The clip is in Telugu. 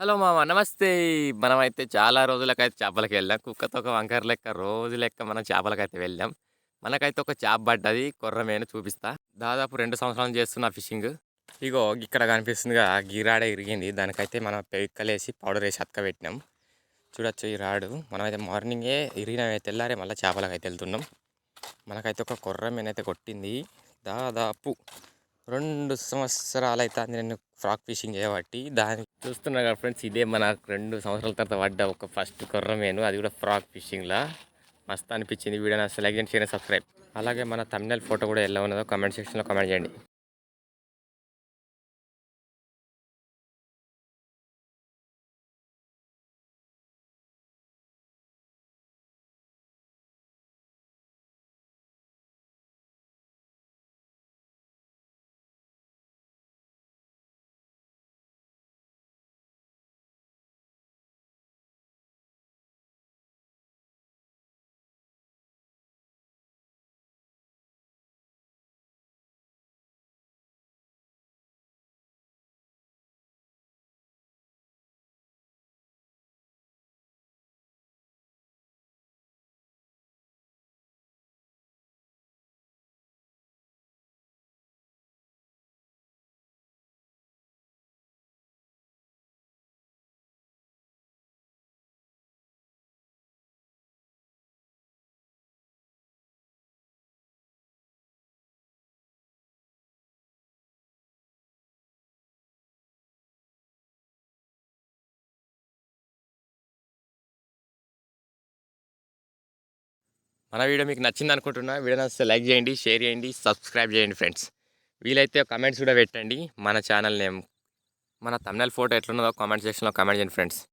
హలో మామ నమస్తే. మనమైతే చాలా రోజులకైతే చేపలకి వెళ్ళాం. కుక్కతో ఒక వంకర లెక్క రోజు లెక్క మనం చేపలకైతే వెళ్ళాం. మనకైతే ఒక చేప పడ్డది కొర్రమేను చూపిస్తా. దాదాపు రెండు సంవత్సరాలు చేస్తున్న ఫిషింగ్. ఇగో ఇక్కడ కనిపిస్తుందిగా గిరాడ ఇరిగింది. దానికైతే మనం పెక్కలేసి పౌడర్ వేసి అతక పెట్టినాం. చూడొచ్చు ఈ రాడు. మనమైతే మార్నింగే ఇరిగిన తెల్లారే మళ్ళీ చేపలకైతే వెళ్తున్నాం. మనకైతే ఒక కొర్రమేను అయితే కొట్టింది. దాదాపు రెండు సంవత్సరాలు అయితే నేను ఫ్రాక్ ఫిషింగ్ చేయబట్టి దాని చూస్తున్నా కదా ఫ్రెండ్స్ ఇదే మన రెండు సంవత్సరాల తర్వాత పడ్డ ఒక ఫస్ట్ కొర్రమేను అది కూడా ఫ్రాక్ ఫిషింగ్లా మస్తు అనిపించింది. వీడియో నా సెలెక్షన్ చేయండి సబ్స్క్రైబ్. అలాగే మన తమిళ ఫోటో కూడా ఎలా ఉన్నదో కామెంట్ సెక్షన్లో కమెంట్ చేయండి. మన వీడియో మీకు నచ్చింది అనుకుంటున్నా వీడియో నచ్చితే లైక్ చేయండి షేర్ చేయండి సబ్స్క్రైబ్ చేయండి ఫ్రెండ్స్. వీలైతే కమెంట్స్ కూడా పెట్టండి. మన ఛానల్ నేమ్ మన తమిళ ఫోటో ఎట్లున్నదో కామెంట్ సెక్షన్లో కామెంట్ చేయండి ఫ్రెండ్స్.